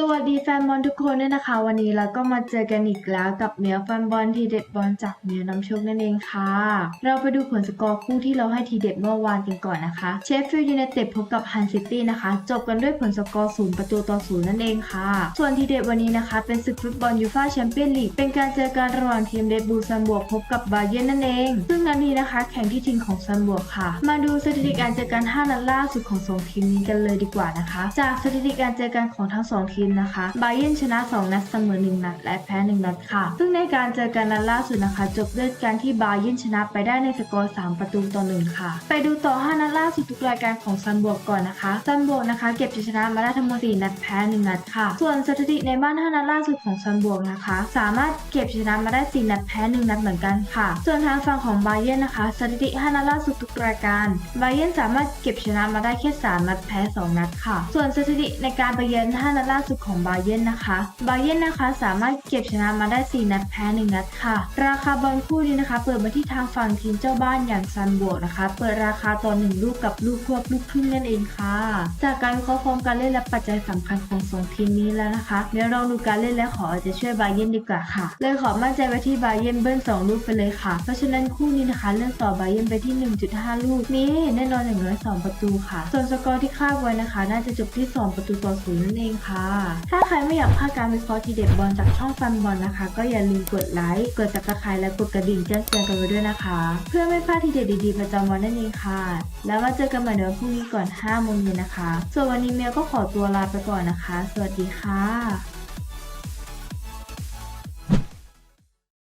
สวัสดีแฟนบอลทุกคนด้วยนะคะ วันนี้เราก็มาเจอกันอีกแล้วกับเมียแฟนบอลทีเด็ดบอลจากเมียน้ำโชคนั่นเองค่ะ เราไปดูผลสกอร์คู่ที่เราให้ทีเด็ดเมื่อวานกันก่อนนะคะเชฟฟิลด์ยูไนเต็ดพบกับฮันซิตี้นะคะ จบกันด้วยผลสกอร์ศูนย์ประตูต่อศูนย์นั่นเองค่ะ ส่วนทีเด็ดวันนี้นะคะ เป็นศึกฟุตบอลยูฟ่าแชมเปี้ยนลีกเป็นการเจอกันระหว่างทีมเดบูซันบวกพบกับบาเยิร์นนั่นเอง ซึ่งนัดนี้นะคะ แข่งที่ทีมของซันบวกค่ะ มาดูสถิติการเจอกัน5นัดล่าสุดของสองทีมนี้กันเลยดีกว่านะคะ จากสถิติการเจอกันของทั้งสองทีมนะคะ บาเยินชนะ 2 นัดเสมอ 1 นัด และแพ้ 1 นัดค่ะ ซึ่งในการเจอกันนัดล่าสุดนะคะ จบด้วยการที่บาเยินชนะไปได้ในสกอร์ 3 ประตูต่อ 1 ค่ะ ไปดูต่อ 5 นัดล่าสุดทุกรายการของซันบวกก่อนนะคะซันบวกนะคะ เก็บชัยชนะมาได้ทั้งหมด4นัดแพ้ 1 นัดค่ะ ส่วนสถิติในบ้าน 5 นัดล่าสุดของซันบวกนะคะ สามารถเก็บชัยชนะมาได้ 4 นัดแพ้ 1 นัดเหมือนกันค่ะ ส่วนทางฝั่งของบาเยินนะคะ สถิติ 5 นัดล่าสุดทุกรายการ บาเยินสามารถเก็บชนะมาได้แค่ 3 นัดแพ้ 2 นัดค่ะ ส่วนสถิติในการไปเยือน 5 นัดล่าสุดของบาเยนนะคะ บาเยนนะคะสามารถเก็บชนะมาได้ 4 นัดแพ้ 1 นัดค่ะ ราคาบอลคู่นี้นะคะ เปิดมาที่ทางฝั่งทีมเจ้าบ้านอย่างซันบวกนะคะ เปิดราคาต่อ1ลูกกับลูกควบลูกครึ่งนั่นเองค่ะ จากการวิเคราะห์ฟอร์มการเล่นและปัจจัยสำคัญของสองทีมนี้แล้วนะคะ เดี๋ยวเราดูการเล่นและขอจะช่วยบาเยนดีกว่าค่ะ เลยขอมั่นใจไว้ที่บาเยนเบิ้ลสองลูกไปเลยค่ะ เพราะฉะนั้นคู่นี้นะคะเลือกต่อบาเยนไปที่ 1.5 ลูกมีให้แน่นอนอย่างน้อย2ประตูค่ะ ส่วนสกอร์ที่คาดไว้นะคะ น่าจะจบที่ 2 ประตูต่อศูนย์นั่นเองค่ะถ้าใครไม่อยากพลาดการวิเคราะห์ทีเด็ดบอลจากช่องฟันบอลนะคะ ก็อย่าลืมกดไลค์กดซับตาครต์และกดกระดิ่งแจ้งเตือนกันไว้ด้วยนะคะ เพื่อไม่พลาดทีเด็ดดีๆประจำวันนั่นเองค่ะ แล้วมาเจอกันใหม่ในวันพรุ่งนี้ก่อน5โมงเย็นนะคะ ส่วนวันนี้เมียก็ขอตัวลาไปก่อนนะคะ สวัสดีค่ะ